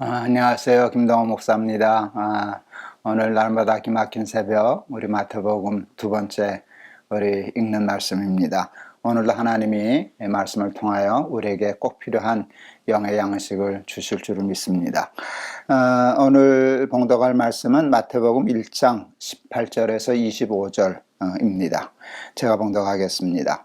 아, 안녕하세요. 김동호 목사입니다. 아, 오늘 날마다 기막힌 새벽 우리 마태복음 두 번째 우리 읽는 말씀입니다. 오늘도 하나님이 이 말씀을 통하여 우리에게 꼭 필요한 영의 양식을 주실 줄을 믿습니다. 아, 오늘 봉독할 말씀은 마태복음 1장 18절에서 25절입니다. 제가 봉독하겠습니다.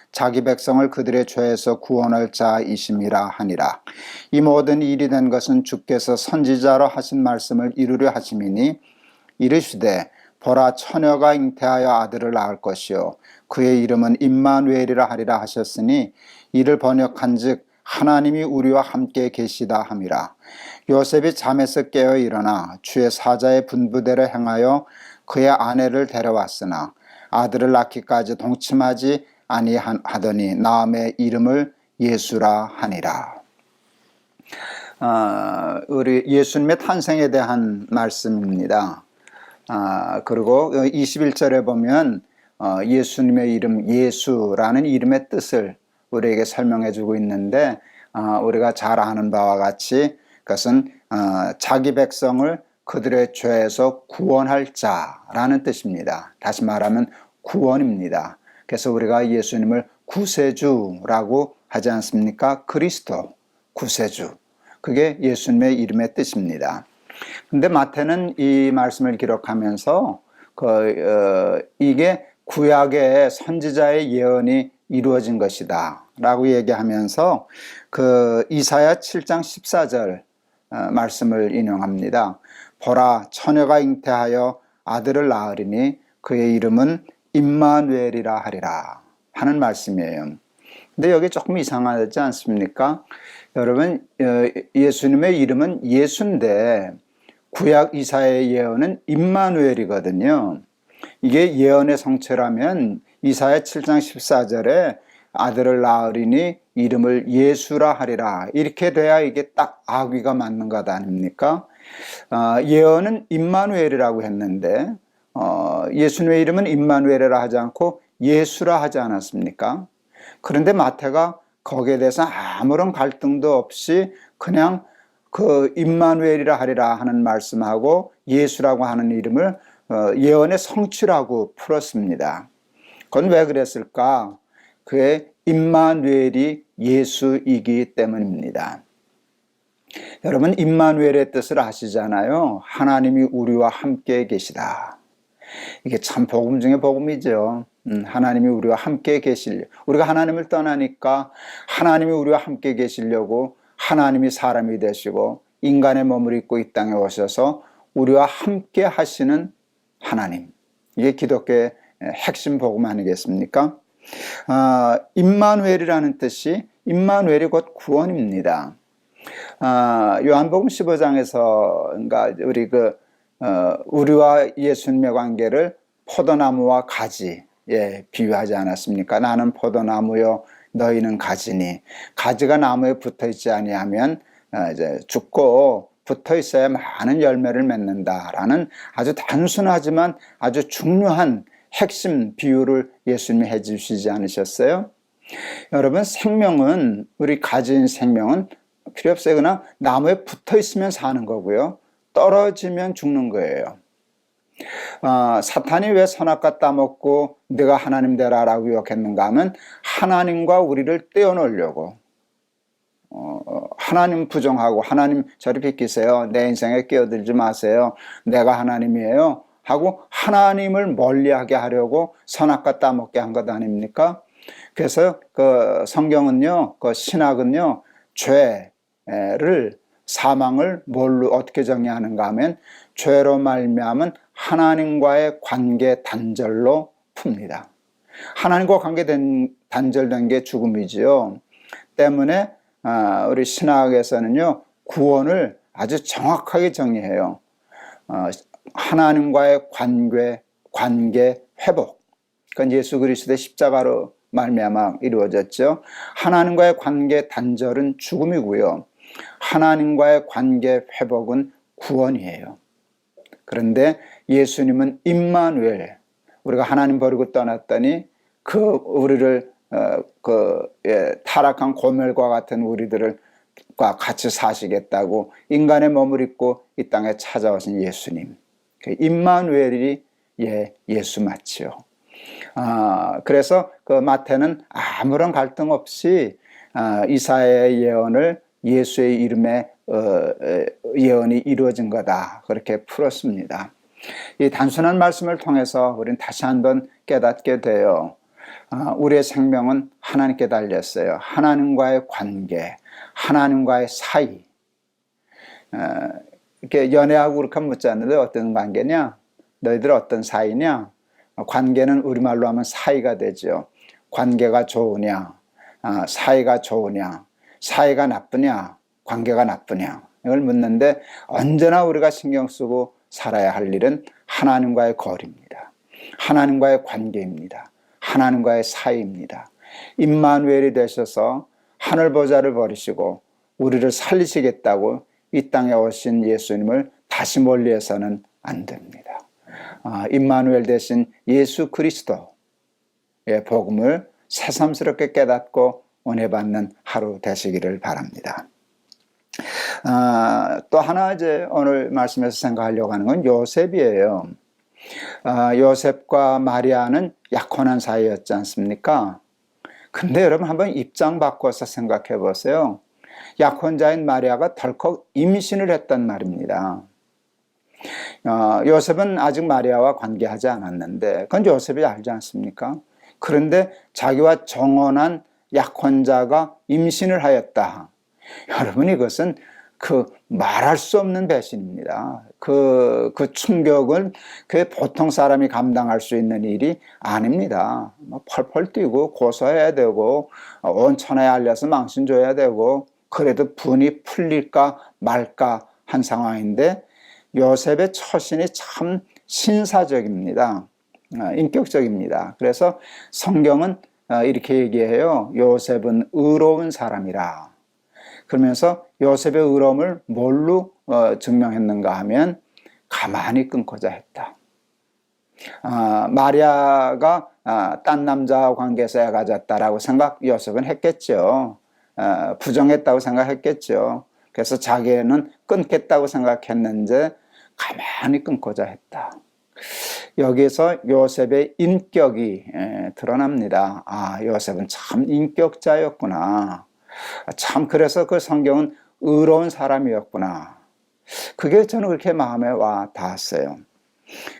자기 백성을 그들의 죄에서 구원할 자이심이라 하니라. 이 모든 일이 된 것은 주께서 선지자로 하신 말씀을 이루려 하심이니 이르시되 보라 처녀가 잉태하여 아들을 낳을 것이요 그의 이름은 임마누엘이라 하리라 하셨으니 이를 번역한즉 하나님이 우리와 함께 계시다 함이라. 요셉이 잠에서 깨어 일어나 주의 사자의 분부대로 행하여 그의 아내를 데려왔으나 아들을 낳기까지 동침하지 아니하더니 나음의 이름을 예수라 하니라. 아, 우리 예수님의 탄생에 대한 말씀입니다. 아, 그리고 21절에 보면 어, 예수님의 이름 예수라는 이름의 뜻을 우리에게 설명해 주고 있는데 어, 우리가 잘 아는 바와 같이 그것은 어, 자기 백성을 그들의 죄에서 구원할 자라는 뜻입니다. 다시 말하면 구원입니다. 그래서 우리가 예수님을 구세주라고 하지 않습니까? 그리스도 구세주. 그게 예수님의 이름의 뜻입니다. 근데 마태는 이 말씀을 기록하면서 그, 어, 이게 구약의 선지자의 예언이 이루어진 것이다. 라고 얘기하면서 그 이사야 7장 14절 어, 말씀을 인용합니다. 보라 처녀가 잉태하여 아들을 낳으리니 그의 이름은 임마누엘이라 하리라 하는 말씀이에요. 근데 여기 조금 이상하지 않습니까? 여러분 어, 예수님의 이름은 예수인데 구약 이사의 예언은 임마누엘이거든요. 이게 예언의 성체라면 이사야 7장 14절에 아들을 낳으리니 이름을 예수라 하리라 이렇게 돼야 이게 딱 아귀가 맞는 것 아닙니까? 어, 예언은 임마누엘이라고 했는데 어, 예수님의 이름은 임마누엘이라 하지 않고 예수라 하지 않았습니까? 그런데 마태가 거기에 대해서 아무런 갈등도 없이 그냥 그 임마누엘이라 하리라 하는 말씀하고 예수라고 하는 이름을 어, 예언의 성취라고 풀었습니다. 그건 왜 그랬을까? 그의 임마누엘이 예수이기 때문입니다. 여러분 임마누엘의 뜻을 아시잖아요. 하나님이 우리와 함께 계시다. 이게 참 복음 중에 복음이죠. 음, 하나님이 우리와 함께 계실 우리가 하나님을 떠나니까 하나님이 우리와 함께 계시려고 하나님이 사람이 되시고 인간의 몸을 입고 이 땅에 오셔서 우리와 함께 하시는 하나님. 이게 기독교의 핵심 복음 아니겠습니까? 아, 임마누엘이라는 뜻이 임마누엘이 곧 구원입니다. 아, 요한복음 15장에서 그러니까 우리 그 어, 우리와 예수님의 관계를 포도나무와 가지 예, 비유하지 않았습니까? 나는 포도나무요 너희는 가지니 가지가 나무에 붙어 있지 아니하면 어, 이제 죽고 붙어 있어야 많은 열매를 맺는다라는 아주 단순하지만 아주 중요한 핵심 비유를 예수님이 해 주시지 않으셨어요? 여러분 생명은 우리 가진 생명은 필요 없어요. 그냥 나무에 붙어 있으면 사는 거고요. 떨어지면 죽는 거예요. 어, 사탄이 왜 선악과 따먹고 내가 하나님 되라라고 유혹했는가 하면 하나님과 우리를 떼어놓으려고 어, 하나님 부정하고 하나님 저리 비키세요. 내 인생에 끼어들지 마세요. 내가 하나님이에요. 하고 하나님을 멀리하게 하려고 선악과 따먹게 한 것 아닙니까? 그래서 그 성경은요, 그 신학은요, 죄를 사망을 뭘로 어떻게 정의하는가 하면 죄로 말미암은 하나님과의 관계 단절로 풉니다. 하나님과 관계 단절된 게 죽음이지요. 때문에 아, 우리 신학에서는요 구원을 아주 정확하게 정의해요. 어, 하나님과의 관계, 관계 회복. 그건 예수 그리스도의 십자가로 말미암아 이루어졌죠. 하나님과의 관계 단절은 죽음이고요. 하나님과의 관계 회복은 구원이에요. 그런데 예수님은 임마누엘 우리가 하나님 버리고 떠났더니 그 우리를 어, 그 예, 타락한 고멜과 같은 우리들을 과 같이 사시겠다고 인간의 몸을 입고 이 땅에 찾아오신 예수님. 그 임마누엘이 예, 예수 맞지요. 아, 그래서 그 마태는 아무런 갈등 없이 아, 이사야의 예언을 예수의 이름에 어, 에, 예언이 이루어진 거다. 그렇게 풀었습니다. 이 단순한 말씀을 통해서 우리는 다시 한번 깨닫게 돼요. 아, 우리의 생명은 하나님께 달렸어요. 하나님과의 관계, 하나님과의 사이. 어, 이렇게 연애하고 그렇게 묻지 않는데 어떤 관계냐? 너희들 어떤 사이냐? 관계는 우리말로 하면 사이가 되죠. 관계가 좋으냐? 아, 사이가 좋으냐? 사이가 나쁘냐? 관계가 나쁘냐? 이걸 묻는데 언제나 우리가 신경 쓰고 살아야 할 일은 하나님과의 거리입니다. 하나님과의 관계입니다. 하나님과의 사이입니다. 임마누엘이 되셔서 하늘 보좌를 버리시고 우리를 살리시겠다고 이 땅에 오신 예수님을 다시 멀리해서는 안 됩니다. 아, 임마누엘 대신 예수 그리스도의 복음을 새삼스럽게 깨닫고 은혜 받는 하루 되시기를 바랍니다. 아, 또 하나 이제 오늘 말씀에서 생각하려고 하는 건 요셉이에요. 아, 요셉과 마리아는 약혼한 사이였지 않습니까? 근데 여러분 한번 입장 바꿔서 생각해 보세요. 약혼자인 마리아가 덜컥 임신을 했단 말입니다. 어, 요셉은 아직 마리아와 관계하지 않았는데 그건 요셉이 알지 않습니까? 그런데 자기와 정혼한 약혼자가 임신을 하였다. 여러분 이것은 그 말할 수 없는 배신입니다. 그, 그 충격은 그 보통 사람이 감당할 수 있는 일이 아닙니다. 뭐 펄펄 뛰고 고소해야 되고 온 천하에 알려서 망신 줘야 되고 그래도 분이 풀릴까 말까 한 상황인데 요셉의 처신이 참 신사적입니다. 어, 인격적입니다. 그래서 성경은 어, 이렇게 얘기해요. 요셉은 의로운 사람이라. 그러면서 요셉의 의로움을 뭘로 어, 증명했는가 하면 가만히 끊고자 했다. 아, 마리아가 아, 딴 남자와 관계에서 애가 졌다라고 생각 요셉은 했겠죠. 아, 부정했다고 생각했겠죠. 그래서 자기는 끊겠다고 생각했는데 가만히 끊고자 했다. 여기서 요셉의 인격이 에, 드러납니다. 아, 요셉은 참 인격자였구나. 참 그래서 그 성경은 의로운 사람이었구나. 그게 저는 그렇게 마음에 와 닿았어요.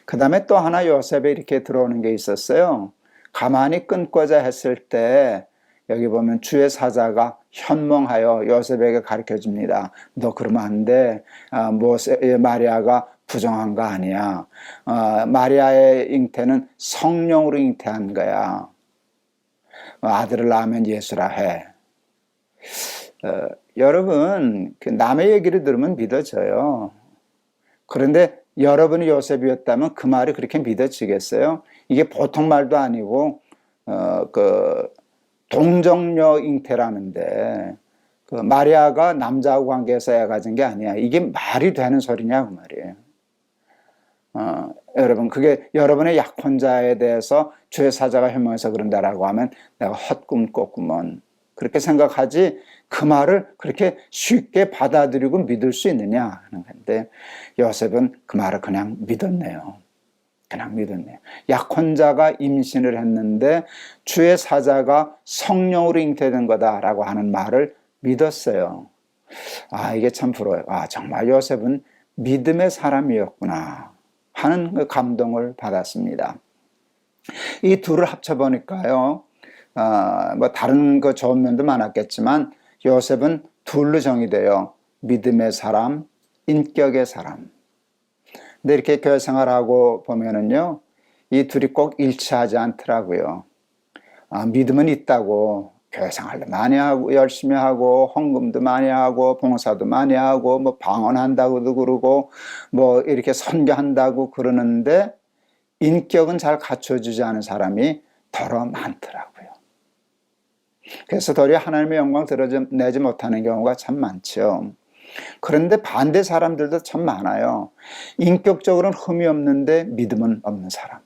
그 다음에 또 하나 요셉에 이렇게 들어오는 게 있었어요. 가만히 끊고자 했을 때 여기 보면 주의 사자가 현몽하여 요셉에게 가르쳐 줍니다. 너 그러면 안 돼. 아, 모세, 예, 마리아가 부정한 거 아니야. 아, 마리아의 잉태는 성령으로 잉태한 거야. 아들을 낳으면 예수라 해. 어, 여러분 그 남의 얘기를 들으면 믿어져요. 그런데 여러분이 요셉이었다면 그 말이 그렇게 믿어지겠어요? 이게 보통 말도 아니고 어, 그 동정녀 잉태라는데 그 마리아가 남자하고 관계해서 애 가진 게 아니야. 이게 말이 되는 소리냐 그 말이에요. 어, 여러분 그게 여러분의 약혼자에 대해서 죄 사자가 현명해서 그런다라고 하면 내가 헛꿈 꿨구먼 그렇게 생각하지 그 말을 그렇게 쉽게 받아들이고 믿을 수 있느냐 하는 건데 요셉은 그 말을 그냥 믿었네요. 그냥 믿었네요. 약혼자가 임신을 했는데 주의 사자가 성령으로 잉태된 거다라고 하는 말을 믿었어요. 아 이게 참 부러워요. 아 정말 요셉은 믿음의 사람이었구나 하는 그 감동을 받았습니다. 이 둘을 합쳐 보니까요. 어, 뭐 다른 그 좋은 면도 많았겠지만 요셉은 둘로 정의돼요. 믿음의 사람, 인격의 사람. 근데 이렇게 교회 생활하고 보면은요, 이 둘이 꼭 일치하지 않더라고요. 아, 믿음은 있다고 교회 생활도 많이 하고 열심히 하고 헌금도 많이 하고 봉사도 많이 하고 뭐 방언한다고도 그러고 뭐 이렇게 선교한다고 그러는데 인격은 잘 갖춰주지 않은 사람이 더러 많더라고요. 그래서 도리어 하나님의 영광 드러내지 못하는 경우가 참 많죠. 그런데 반대 사람들도 참 많아요. 인격적으로는 흠이 없는데 믿음은 없는 사람.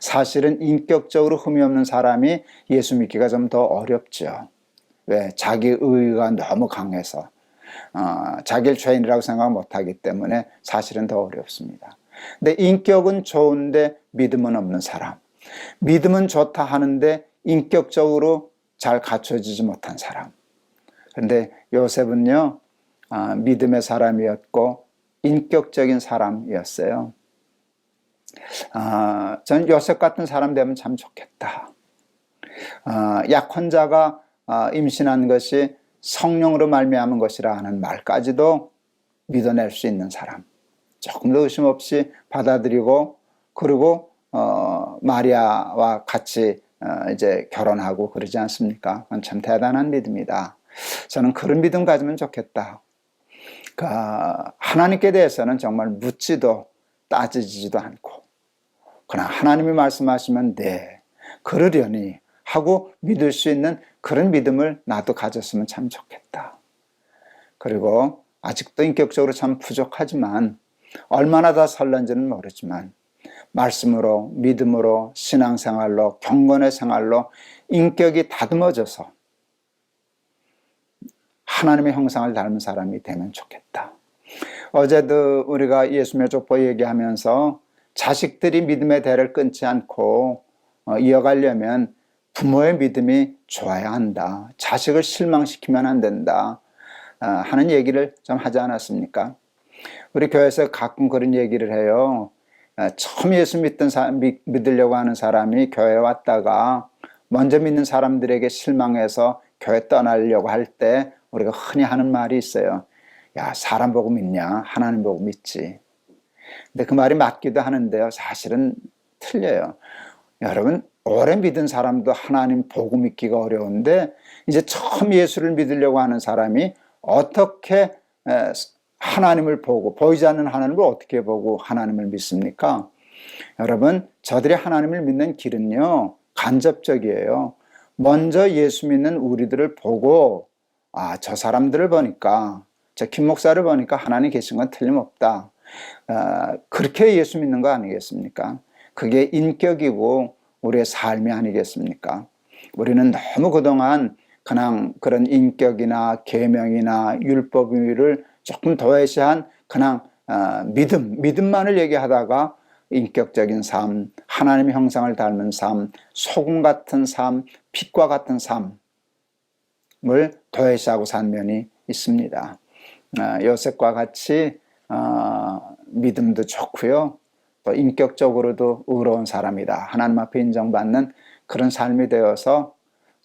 사실은 인격적으로 흠이 없는 사람이 예수 믿기가 좀 더 어렵죠. 왜? 자기 의가 너무 강해서. 어, 자기를 죄인이라고 생각 못하기 때문에 사실은 더 어렵습니다. 근데 인격은 좋은데 믿음은 없는 사람. 믿음은 좋다 하는데 인격적으로 잘 갖춰지지 못한 사람. 그런데 요셉은요, 아, 믿음의 사람이었고 인격적인 사람이었어요. 아, 전 요셉 같은 사람 되면 참 좋겠다. 아, 약혼자가 아, 임신한 것이 성령으로 말미암은 것이라 하는 말까지도 믿어낼 수 있는 사람. 조금 더 의심 없이 받아들이고 그리고 어, 마리아와 같이 어, 이제 결혼하고 그러지 않습니까? 그건 참 대단한 믿음이다. 저는 그런 믿음 가지면 좋겠다. 그 하나님께 대해서는 정말 묻지도 따지지도 않고 그러나 하나님이 말씀하시면 네 그러려니 하고 믿을 수 있는 그런 믿음을 나도 가졌으면 참 좋겠다. 그리고 아직도 인격적으로 참 부족하지만 얼마나 더 설런지는 모르지만 말씀으로 믿음으로 신앙생활로 경건의 생활로 인격이 다듬어져서 하나님의 형상을 닮은 사람이 되면 좋겠다. 어제도 우리가 예수의 족보 얘기하면서 자식들이 믿음의 대를 끊지 않고 어, 이어가려면 부모의 믿음이 좋아야 한다. 자식을 실망시키면 안 된다. 어, 하는 얘기를 좀 하지 않았습니까? 우리 교회에서 가끔 그런 얘기를 해요. 어, 처음 예수 믿던 사람, 믿으려고 하는 사람이 교회에 왔다가 먼저 믿는 사람들에게 실망해서 교회 떠나려고 할 때 우리가 흔히 하는 말이 있어요. 야, 사람 보고 믿냐? 하나님 보고 믿지. 근데 그 말이 맞기도 하는데요. 사실은 틀려요. 여러분, 오래 믿은 사람도 하나님 보고 믿기가 어려운데, 이제 처음 예수를 믿으려고 하는 사람이 어떻게 하나님을 보고, 보이지 않는 하나님을 어떻게 보고 하나님을 믿습니까? 여러분, 저들이 하나님을 믿는 길은요, 간접적이에요. 먼저 예수 믿는 우리들을 보고, 아, 저 사람들을 보니까, 저 김 목사를 보니까 하나님 계신 건 틀림없다. 아, 그렇게 예수 믿는 거 아니겠습니까? 그게 인격이고 우리의 삶이 아니겠습니까? 우리는 너무 그동안 그냥 그런 인격이나 계명이나 율법을 조금 더해시한 그냥 어, 믿음, 믿음만을 얘기하다가 인격적인 삶, 하나님의 형상을 닮은 삶, 소금 같은 삶, 빛과 같은 삶을 더해시하고 산 면이 있습니다. 어, 요셉과 같이 어, 믿음도 좋고요. 또 인격적으로도 의로운 사람이다. 하나님 앞에 인정받는 그런 삶이 되어서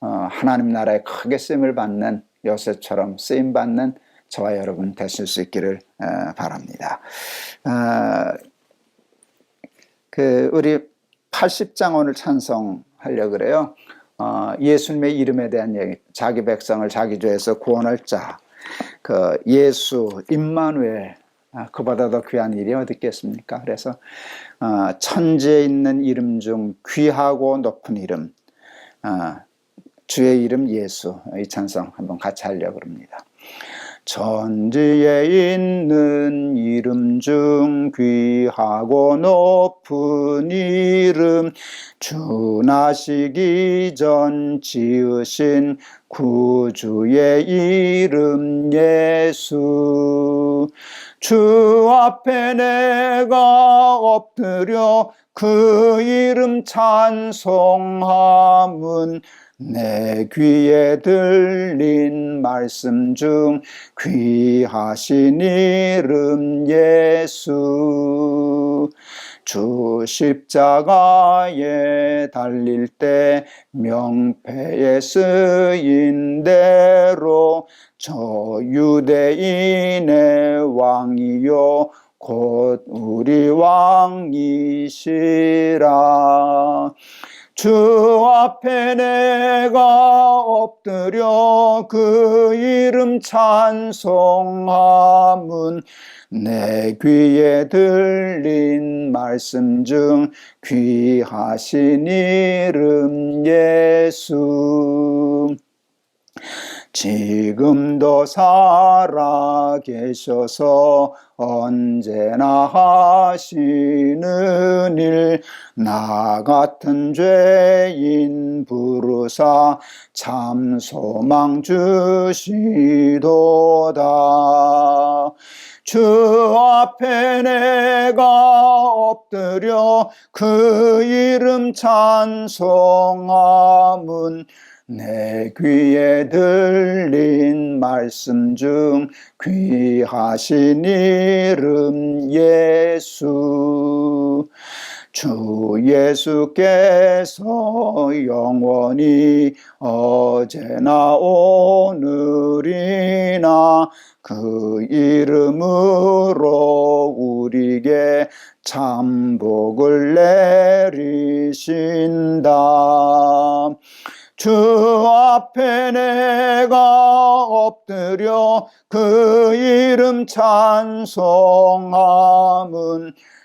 어, 하나님 나라에 크게 쓰임을 받는 요셉처럼 쓰임 받는 저와 여러분 되실 수 있기를 어, 바랍니다. 어, 그 우리 80장 오늘 찬송하려 그래요. 어, 예수님의 이름에 대한 얘기, 자기 백성을 자기 죄에서 구원할 자, 그 예수, 임마누엘 아, 그보다 더 귀한 일이 어디 있겠습니까? 그래서 어, 천지에 있는 이름 중 귀하고 높은 이름, 어, 주의 이름 예수 이 찬성 한번 같이 하려고 합니다. 천지에 있는 이름 중 귀하고 높은 이름 주 나시기 전 지으신 구주의 이름 예수. 주 앞에 내가 엎드려 그 이름 찬송함은 내 귀에 들린 말씀 중 귀하신 이름 예수. 주 십자가에 달릴 때 명패에 쓰인 대로 저 유대인의 왕이요 곧 우리 왕이시라 주 앞에 내가 엎드려 그 이름 찬송함은 내 귀에 들린 말씀 중 귀하신 이름 예수 지금도 살아 계셔서 언제나 하시는 일 나 같은 죄인 부르사 참 소망 주시도다. 주 앞에 내가 엎드려 그 이름 찬송함은 내 귀에 들린 말씀 중 귀하신 이름 예수 주 예수께서 영원히 어제나 오늘이나 그 이름으로 우리에게 참 복을 내리신다. 주 앞에 내가 엎드려 그 이름 찬송함은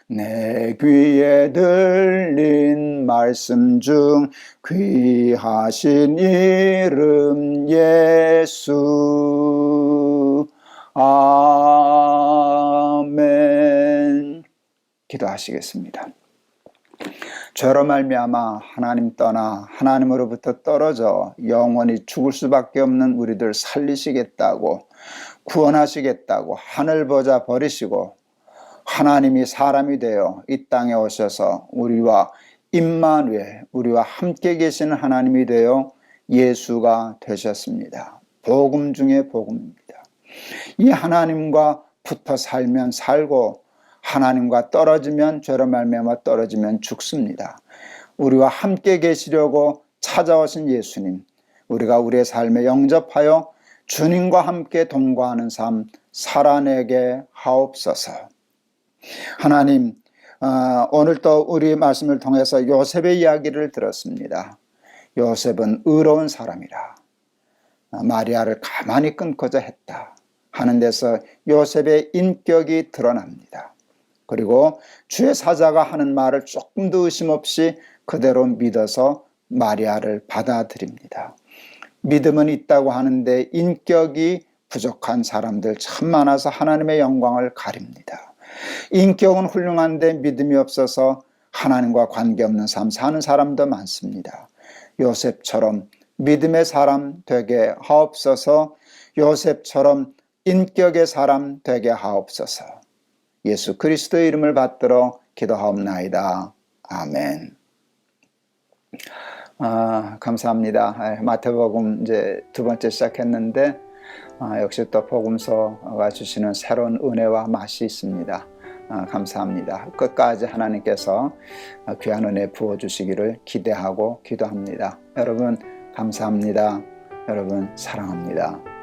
내 귀에 들린 말씀 중 귀하신 이름 예수 아멘 기도하시겠습니다. 죄로 말미암아 하나님 떠나 하나님으로부터 떨어져 영원히 죽을 수밖에 없는 우리들 살리시겠다고 구원하시겠다고 하늘 보자 버리시고 하나님이 사람이 되어 이 땅에 오셔서 우리와 임마누엘 우리와 함께 계시는 하나님이 되어 예수가 되셨습니다. 복음 중에 복음입니다. 이 하나님과 붙어 살면 살고 하나님과 떨어지면 죄로 말미암아 떨어지면 죽습니다. 우리와 함께 계시려고 찾아오신 예수님, 우리가 우리의 삶에 영접하여 주님과 함께 동거하는 삶 살아내게 하옵소서. 하나님, 어, 오늘 또 우리 말씀을 통해서 요셉의 이야기를 들었습니다. 요셉은 의로운 사람이라 마리아를 가만히 끊고자 했다 하는 데서 요셉의 인격이 드러납니다. 그리고 주의 사자가 하는 말을 조금도 의심 없이 그대로 믿어서 마리아를 받아들입니다. 믿음은 있다고 하는데 인격이 부족한 사람들 참 많아서 하나님의 영광을 가립니다. 인격은 훌륭한데 믿음이 없어서 하나님과 관계없는 삶 사는 사람도 많습니다. 요셉처럼 믿음의 사람 되게 하옵소서 요셉처럼 인격의 사람 되게 하옵소서 예수 그리스도의 이름을 받들어 기도하옵나이다. 아멘. 아, 감사합니다. 아, 마태복음 이제 두 번째 시작했는데 아, 역시 또 복음서가 주시는 새로운 은혜와 맛이 있습니다. 아, 감사합니다. 끝까지 하나님께서 귀한 은혜 부어 주시기를 기대하고 기도합니다. 여러분 감사합니다. 여러분 사랑합니다.